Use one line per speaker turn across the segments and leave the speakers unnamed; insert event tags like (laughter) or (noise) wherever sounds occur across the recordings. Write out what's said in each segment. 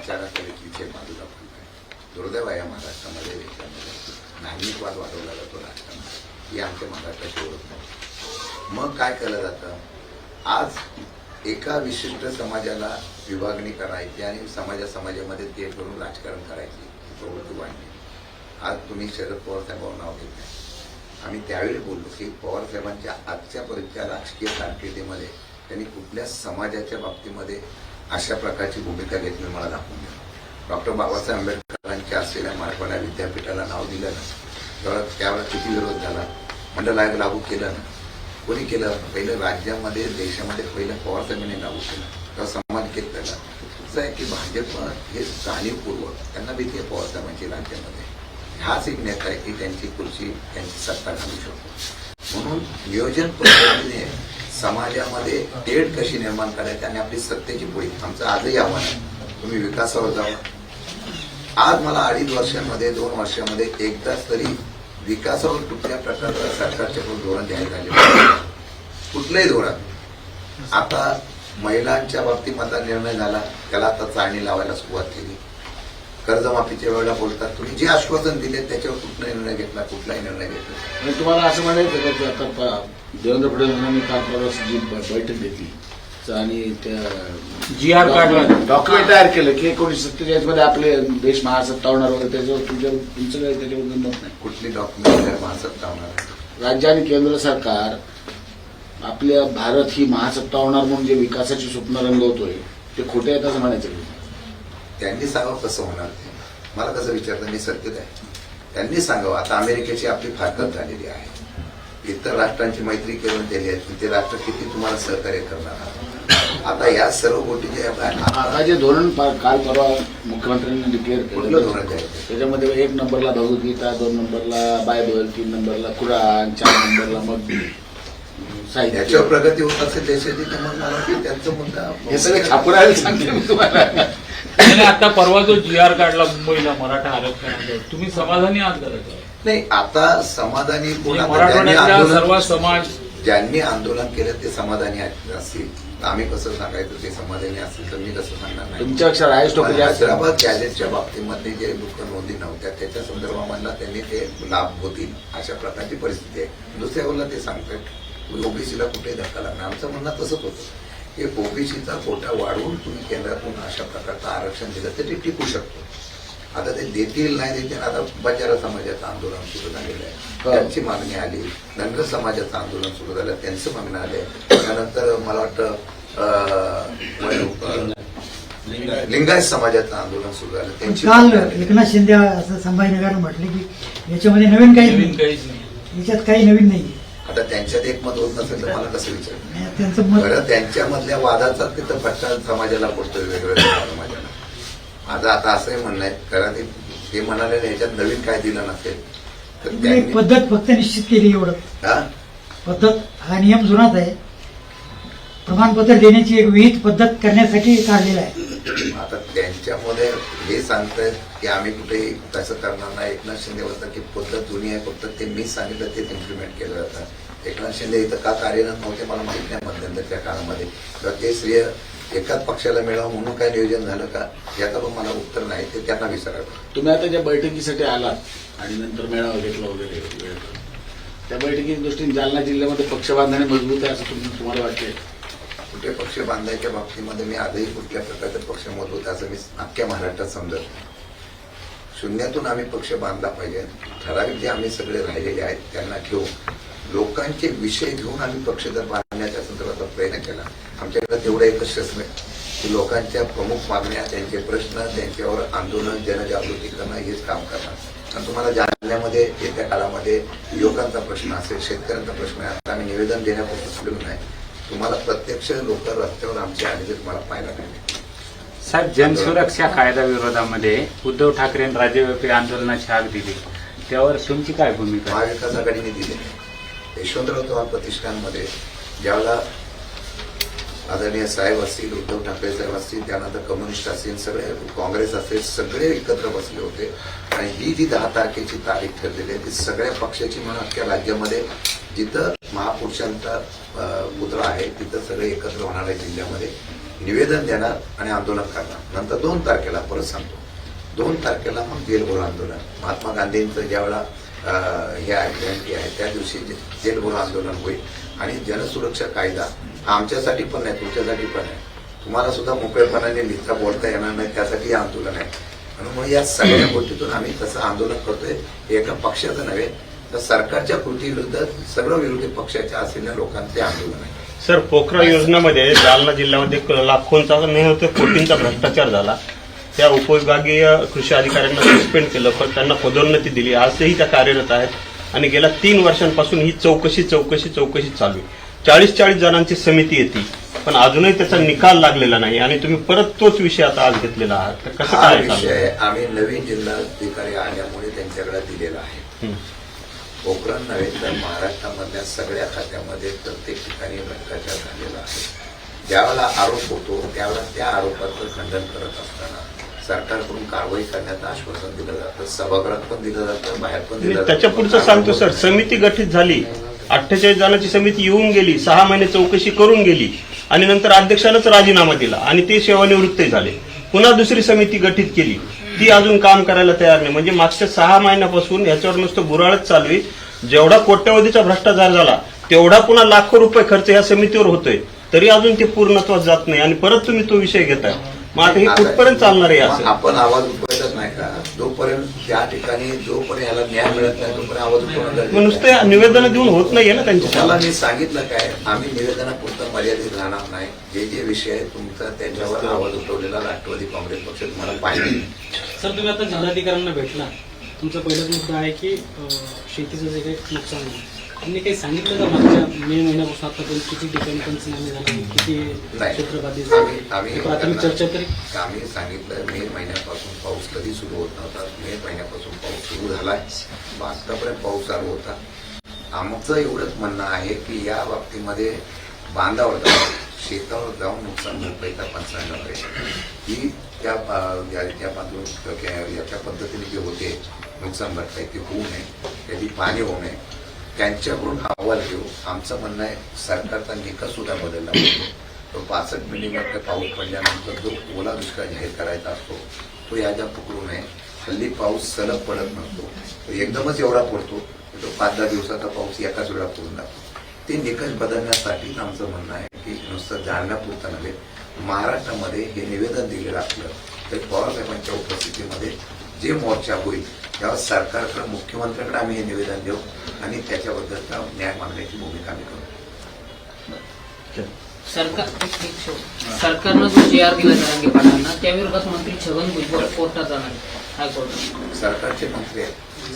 विचाराकडे बाजूला पडलाय दुर्दैव आहे या महाराष्ट्रामध्ये देशामध्ये नागरिकवाद वाढवला जातो राजकारणात ही आमच्या महाराष्ट्राची ओळख नाही. मग काय केलं जातं? आज एका विशिष्ट समाजाला विभागणी करायची आणि समाजा समाजामध्ये ते करून राजकारण करायची प्रवृत्ती वाढली. आज तुम्ही शरद पवार साहेबांवर नाव घेत नाही. आम्ही त्यावेळी बोललो की पवार साहेबांच्या आजच्यापर्यंतच्या राजकीय कारकिर्दीमध्ये त्यांनी कुठल्या समाजाच्या बाबतीमध्ये अशा प्रकारची भूमिका घेतली मला दाखवून द्या. डॉक्टर बाबासाहेब आंबेडकरांच्या असलेल्या मराठवाडा विद्यापीठाला नाव दिलं ना तेव्हा त्यावर किती विरोध झाला? मंडल आयोग लागू केलं ना? कोणी केलं? पहिलं राज्यामध्ये देशामध्ये पहिलं पवार साहेबांनी लागू केलं. तेव्हा सन्मान घेत त्याला. असं आहे की भाजप हे जाणीवपूर्वक त्यांना भीती आहे पवार साहेबांची राज्यामध्ये. हाच एक नेता आहे की त्यांची खुर्ची त्यांची सत्ता घालू शकतो. म्हणून नियोजन पद्धतीने समाजामध्ये तेढ कशी निर्माण करायची आणि आपली सत्तेची पोळी आमचं आजही आव्हान आहे. तुम्ही विकासावर जावा. आज मला अडीच वर्षांमध्ये दोन वर्षामध्ये एकदाच तरी विकासावर कुठल्या प्रकारचं सरकारच्याकडून धोरण द्यायला आले कुठलंही धोरण. आता महिलांच्या बाबतीत निर्णय झाला. त्याला आता चाळणी लावायला सुरुवात केली. कर्जमाफीच्या वेळेला बोलतात. तुम्ही जे आश्वासन दिले त्याच्यावर कुठलाही निर्णय घेतला कुठलाही निर्णय घेतला
आणि तुम्हाला असं म्हणायचं का की आता प- देवेंद्र फडणवीसांनी काल परवा जी ब- बैठक घेतली. च- आणि त्या
जी आर काढला
डॉक्युमेंट तयार केलं की एकोणीशे सत्तेचाळीसमध्ये आपले देश महासत्ता होणार वगैरे त्याच्यावर तुमच्या तुमचं काही त्याच्याबद्दल मत नाही.
कुठली डॉक्युमेंट महासत्ता होणार आहे?
राज्य आणि केंद्र सरकार आपल्या भारत ही महासत्ता होणार म्हणून जे विकासाची स्वप्न रंगवतोय ते खोटे आहेत असं म्हणायचं?
त्यांनी सांगावं कसं होणार ते? मला कसं विचारतं मी सत्तेत आहे. त्यांनी सांगावं आता अमेरिकेची आपली फारकत झालेली आहे. इतर राष्ट्रांची मैत्री करून दिली आहे ते राष्ट्र किती तुम्हाला सहकार्य करणार? आता या सर्व गोष्टी
आता जे धोरण काल परवा मुख्यमंत्र्यांनी डिक्लेअर केलं
धोरण
त्याच्यामध्ये एक नंबरला भगवद्गीता दोन नंबरला बायबल तीन नंबरला कुराण चार नंबरला मग साहित्य.
याच्यावर प्रगती होत असेल देशाची तर मग मला त्यांचं मुद्दा
हे सगळे छापुरायला सांगते मी तुम्हाला.
त्याने आता परवा जो जी आर काढला मुंबईला मराठा आरक्षणाचा तुम्ही समाधानी आहात करायचं
नाही आता समाधानी कोण आता ज्यांनी
मराठवाड्यातल्या सर्व
आंदोलन
समाज
ज्यांनी आंदोलन केलं ते समाधानी असतील. आम्ही कसं सांगायचं ते समाधानी असतील तर मी कसं सांगणार नाही. पण
जास्त.
हैदराबाद गॅजेटच्या बाबतीमध्ये जे दुःख नोंदी नव्हत्या त्याच्या संदर्भामधला त्यांनी ते लाभ होतील अशा प्रकारची परिस्थिती आहे. दुसऱ्या वेळेला ते सांगतात ओबीसीला कुठेही धक्का लागणार आमचं म्हणणं तसंच होतं. की ओबीसीचा कोटा वाढवून तुम्ही केंद्रातून अशा प्रकारचं आरक्षण दिलं तर ते टिकू शकतो. आता ते देतील नाही देतील आता बंजारा समाजाचं आंदोलन सुरू झालेलं आहे.
हो.
त्यांची मागणी आली धनगर समाजाचं आंदोलन सुरू झालं त्यांचं मागणं आले. त्यानंतर मला वाटतं लिंगायत समाजाचं आंदोलन सुरू झालं. त्यांची
काल
मागणी आली.
एकनाथ शिंदे असं संभाजीनगर म्हटले की याच्यामध्ये नवीन नाही. याच्यात काही नवीन नाही
आता त्यांच्यात एक मत होत नसेल तर मला कसं विचार त्यांच्यामधल्या वादाचा तिथं फटका समाजाला पडतोय वेगवेगळ्या समाजाला. माझं आता असंही म्हणणं आहे कारण ते- म्हणाले याच्यात नवीन काय दिलं नसेल तर
पद्धत फक्त निश्चित केली एवढं.
हा?
पद्धत हा नियम जुनाच आहे. प्रमाणपत्र देण्याची एक विहित पद्धत करण्यासाठी काढलेला आहे.
आता त्यांच्यामध्ये हे सांगतायत की आम्ही कुठेही तसं करणार नाही. एकनाथ शिंदे बोलतात की पद्धत जुनी आहे फक्त ते मीच सांगितलं तेच इम्प्लिमेंट केलं जातं. एकनाथ शिंदे इथं का कार्यरत नव्हते मला माहीत नाही मध्यंतरच्या काळामध्ये किंवा ते श्रेय एकाच पक्षाला मिळावं म्हणून काय नियोजन झालं का याचं पण मला उत्तर नाही ते त्यांना विचारावं
तुम्ही आता ज्या बैठकीसाठी आलात आणि नंतर मेळावा घेतला वगैरे. त्या बैठकीच्या दृष्टीने जालना जिल्ह्यामध्ये पक्ष बांधणे मजबूत आहे असं तुम्ही- तुम्हाला वाटतंय
कुठे पक्ष बांधायच्या बाबतीमध्ये मी आजही कुठल्या प्रकारचा पक्ष मजबूत आहे असं मी अख्ख्या महाराष्ट्रात समजत नाही. शून्यातून आम्ही पक्ष बांधला पाहिजे ठराविक जे आम्ही सगळे राहिलेले आहेत त्यांना घेऊन लोकांचे विषय घेऊन आम्ही पक्ष जर बांधण्याच्या संदर्भाचा प्रयत्न केला आमच्याकडे तेवढं एकच शस्त्र आहे की लोकांच्या प्रमुख मागण्या त्यांचे प्रश्न त्यांच्यावर आंदोलन जनजागृती करणं हेच काम करणार. आणि तुम्हाला जालन्यामध्ये येत्या काळामध्ये युवकांचा प्रश्न असेल शेतकऱ्यांचा प्रश्न आहे आता आम्ही निवेदन देण्यापुरतं सोडून नाही. तुम्हाला प्रत्यक्ष लोक रस्त्यावर आमचे आलेले तुम्हाला पाहायला मिळेल
साहेब जनसुरक्षा कायदा विरोधामध्ये उद्धव ठाकरेंनी राज्यव्यापी आंदोलनाची हाक दिली. त्यावर तुमची काय भूमिका?
महाविकास आघाडीने दिले. यशवंतराव चव्हाण प्रतिष्ठानमध्ये ज्यावेळेला आदरणीय साहेब असतील उद्धव ठाकरे साहेब असतील त्यानंतर कम्युनिस्ट असतील सगळे काँग्रेस असेल सगळे एकत्र बसले होते. आणि ही जी दहा तारखेची तारीख ठरलेली आहे ती सगळ्या पक्षाची म्हणून अख्ख्या राज्यामध्ये जिथं महापुरुषांचा पुतळा आहे तिथं सगळे एकत्र होणार आहे जिल्ह्यामध्ये. निवेदन देणार आणि आंदोलन करणार. नंतर दोन तारखेला परत सांगतो. दोन तारखेला मग जेलभरो आंदोलन. महात्मा गांधींचं ज्यावेळेला ह्या जयंती आहे. त्या दिवशी जे- आंदोलन होईल आणि जनसुरक्षा कायदा हा आमच्यासाठी पण नाही तुमच्यासाठी पण आहे. तुम्हाला सुद्धा मोकळेपणाने लिहिता बोलता येणार नाही त्यासाठी आंदोलन आहे. म्हणून मग या सगळ्या गोष्टीतून आम्ही तसं आंदोलन करतोय. हे एका पक्षाचं नव्हे तर सरकारच्या कृतीविरुद्ध सर्व विरोधी पक्षाच्या असलेल्या लोकांचे आंदोलन आहे.
सर पोखरा योजनेमध्ये जालना जिल्ह्यामध्ये लाखोंचा नाही कोटींचा भ्रष्टाचार झाला. त्या उपविभागीय कृषी अधिकाऱ्यांना सस्पेंड केलं. पण त्यांना पदोन्नती दिली. आजही त्या कार्यरत आहेत. आणि गेल्या तीन वर्षांपासून ही चौकशी चौकशी चौकशी चालू आहे. चाळीस चाळीस जणांची समिती येते. पण अजूनही त्याचा निकाल लागलेला नाही. आणि तुम्ही परत तोच विषय आता आज घेतलेला आहात. तर कसं काय
विषय आम्ही नवीन जिल्हाधिकारी आल्यामुळे त्यांच्याकडे दिलेला आहे. पोखरण नव्हे तर महाराष्ट्रामधल्या सगळ्या खात्यामध्ये प्रत्येक ठिकाणी भ्रष्टाचार झालेला आहे. ज्यावेळेला आरोप होतो त्यावेळेला त्या आरोपाचं खंडन करत असताना सरकारकडून कारवाई करण्याचं आश्वासन दिलं जातं सभागृहात पण दिलं जातं बाहेर पण दिलं
त्याच्या पुढचं सांगतो सर. समिती गठीत झाली. अठ्ठेचाळीस जणांची समिती येऊन गेली. सहा महिने चौकशी करून गेली. आणि नंतर अध्यक्षानंच राजीनामा दिला. आणि ते सेवानिवृत्त झाले. पुन्हा दुसरी समिती गठीत केली. ती अजून काम करायला तयार नाही. म्हणजे मागच्या सहा महिन्यापासून याच्यावर नुसतं बुराळच चालू आहे. जेवढा कोट्यवधीचा भ्रष्टाचार झाला तेवढा पुन्हा लाखो रुपये खर्च या समितीवर होतोय. तरी अजून ते पूर्णत्वात जात नाही. आणि परत तुम्ही तो विषय घेताय. मग आता हे कुठपर्यंत चालणार आहे असं?
आपण आवाज उठवायचाच नाही का? जोपर्यंत त्या ठिकाणी जोपर्यंत याला न्याय मिळत नाही तोपर्यंत आवाज उठवणं
मग
गरजेचं आहे.
नुसते निवेदन देऊन होत नाहीये ना त्यांच्या
मी सांगितलं काय? आम्ही निवेदनापुरतं मर्यादित राहणार नाही. जे जे विषय आहे तुमचा त्याच्यावर आवाज उठवलेला राष्ट्रवादी काँग्रेस पक्ष तुम्हाला पाहिजे.
सर तुम्ही आता जिल्हाधिकाऱ्यांना भेटला. तुमचा पहिलाच मुद्दा आहे की अं, शेतीचं जे काही नुकसान आहे त्यांनी काही सांगितलं का मागच्या मे महिन्यापासून आतापर्यंत किती ठिकाणी पंचनामे झाले किती
नाही.
क्षेत्रबाधित
आम्ही
झाले
आम्ही
ही प्राथमिक चर्चा तरी
आम्ही सांगितलं मे महिन्यापासून पाऊस कधी सुरू होत नव्हता. मे महिन्यापासून पाऊस सुरू झालाय मग आतापर्यंत पाऊस चालू होता. आमचं एवढंच म्हणणं आहे की या बाबतीमध्ये बांधावर जाऊन शेतावर जाऊन नुकसान भरपाईचा करायचा ही त्या अं, या- या बाजून याच्या पद्धतीने जे होते नुकसान भरपाई ती होऊ नये. त्याची पाणी होऊ नये. त्यांच्याकडून अहवाल घेऊ. आमचं म्हणणं आहे सरकारचा निकष सुद्धा बदलला पाहिजे. तो पासष्ट मिलीमीटर पाऊस पडल्यानंतर जो ओला दुष्काळ जाहीर करायचा असतो तो याच्या पकडू नये हल्ली पाऊस सलग पडत नसतो. तो एकदमच एवढा पडतो की तो पाच दहा दिवसाचा पाऊस एकाच वेळा पडून जातो. ते निकष बदलण्यासाठीच आमचं म्हणणं आहे की नुसतं जालन्यापुरतं नव्हे महाराष्ट्रामध्ये हे निवेदन दिलेलं असलं तर पवारसाहेबांच्या उपस्थितीमध्ये जे मोर्चा होईल तेव्हा सरकारकडे मुख्यमंत्र्यांकडे आम्ही हे निवेदन देऊ आणि त्याच्याबद्दलचा न्याय मागण्याची भूमिका आम्ही करू.
सरकार एक- एक शो- सरकारनं जो जी आर दिला जरांगे पाटलांना त्या विरोधात मंत्री छगन भुजबळ कोर्टात जाणार
सरकारचे मंत्री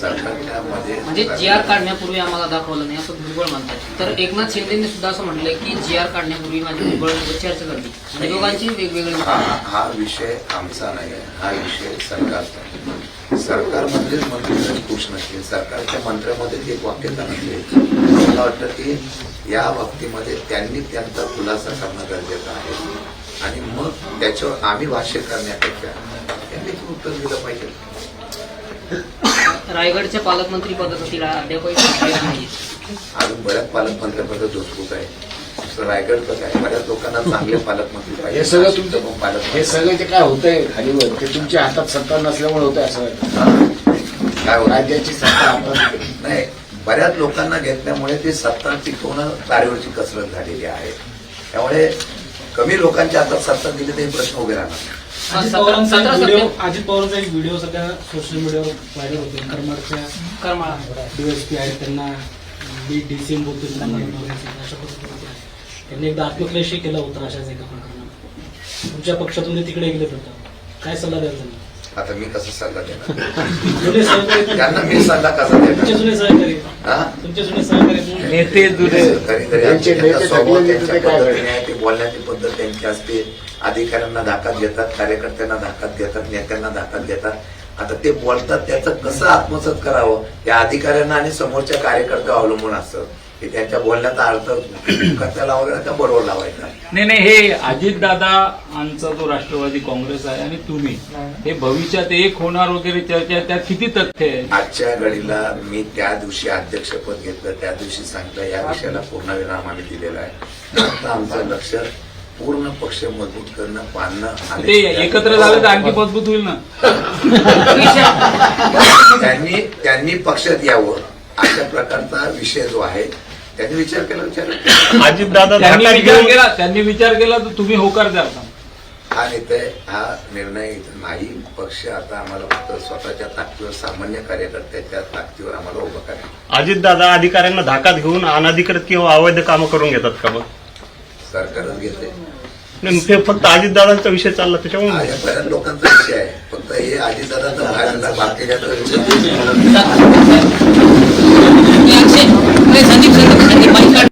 सरकारच्यामध्ये
म्हणजे जी आर काढण्यापूर्वी आम्हाला दाखवलं नाही असं भुजबळ म्हणतात. तर एकनाथ शिंदेने सुद्धा असं म्हटलंय की जी आर काढण्यापूर्वी माझी भुजबळ चर्चा करते. म्हणजे दोघांची वेगवेगळी
हा हा विषय आमचा नाही आहे. हा विषय सरकारचा आहे. सरकारमधलेच मंत्री खुश नसतील. सरकारच्या मंत्र्यामध्येच एक वाक्यता नसेल मला वाटतं की या बाबतीमध्ये त्यांनी त्यांचा खुलासा करणं गरजेचं आहे. आणि मग त्याच्यावर आम्ही भाष्य करण्यापेक्षा उत्तर दिलं पाहिजे.
रायगडच्या पालकमंत्री पदासाठी
अजून बऱ्याच पालकमंत्र्यांमध्ये धुसफूस आहे. रायगडचं काय? बऱ्याच लोकांना चांगले पालकमंत्री पाहिजे.
हे सगळं तुमचं
पण
हे सगळं जे काय होतंय खालीवर ते तुमच्या हातात सत्ता नसल्यामुळे होतंय असं वाटतं.
हा. काय होतं
राज्याची सत्ता
नाही बऱ्याच लोकांना घेतल्यामुळे ती सत्ता टिकवणं तारेवरची कसरत झालेली आहे. त्यामुळे कमी लोकांच्या हातात सत्ता दिली तरी प्रश्न उभे राहणार. नाही.
अजित पवारांचा एक
सतरा
व्हिडिओ
सप्टेंबर-
अजित पवारांचा एक व्हिडिओ सध्या सोशल मीडियावर व्हायरल होते. करमाडच्या
करमाळा
डीएसपी आहेत त्यांना. बी बोलतील त्यांना नवऱ्याचं अशा पद्धतीने. आहे. त्यांनी एकदा आत्मक्लेशही केला होता अशाच एका प्रकरणात. तुमच्या पक्षातून ते तिकडे गेले होते काय? सल्ला द्याल त्यांना?
आता मी कसं सल्ला देणार?
जुने सहकारी
त्यांना मी सल्ला कसा
तुमचे
देणार
जुने सहकारी
हा?
तुमचे जुने सहकारी
नेते जुने.
कधीतरी
त्यांचे
त्यांचा
नेते
स्वभाव
थकलेले
त्यांच्या
ते काय
पद्धतीने आहे ते बोलण्याची पद्धत त्यांची असते. अधिकाऱ्यांना धाकात घेतात कार्यकर्त्यांना धाकात घेतात नेत्यांना धाकात घेतात. आता ते बोलतात त्याचं कसं आत्मसात करावं? या अधिकाऱ्यांना आणि समोरच्या कार्यकर्त्यावर अवलंबून असतं. की त्यांच्या बोलण्याचा अर्थ कथ्या लावायचा का बरोबर लावायचा?
नाही नाही हे अजितदादांचा जो राष्ट्रवादी काँग्रेस आहे आणि तुम्ही हे भविष्यात एक होणार वगैरे त्यात किती तथ्य आहे?
आजच्या घडीला मी त्या दिवशी अध्यक्षपद घेतलं त्या दिवशी सांगितलं या विषयाला पूर्ण विराम आम्ही दिलेला आहे. आता आमचं लक्ष पूर्ण पक्ष मजबूत करणं पाहणं
ते एकत्र झालं तर आणखी मजबूत होईल ना? (laughs)
त्यांनी त्यांनी पक्षात यावं अशा प्रकारचा विषय जो आहे त्यांनी विचार केला विचार
अजितदादा
त्यांनी विचार
घेऊन
केला त्यांनी विचार केला तर तुम्ही होकार द्याल का?
हा नेते हा निर्णय नाही पक्ष आता आम्हाला फक्त स्वतःच्या ताकदीवर सामान्य कार्यकर्त्याच्या ताकदीवर आम्हाला उभं करायचं.
अजितदादा अधिकाऱ्यांना धाकात घेऊन अनाधिकृत किंवा अवैध कामं करून घेतात का मग?
सरकारच घेते
नाही, ते फक्त अजितदादांचा विषय चालला त्याच्यामुळे
हा, बऱ्याच लोकांचा विषय आहे. फक्त हे अजितदादाचा बाहेरचा बाकीच्याचा विषय. नाही.
मी अक्षय. अरे संदीप सर संदीप बाईक काढ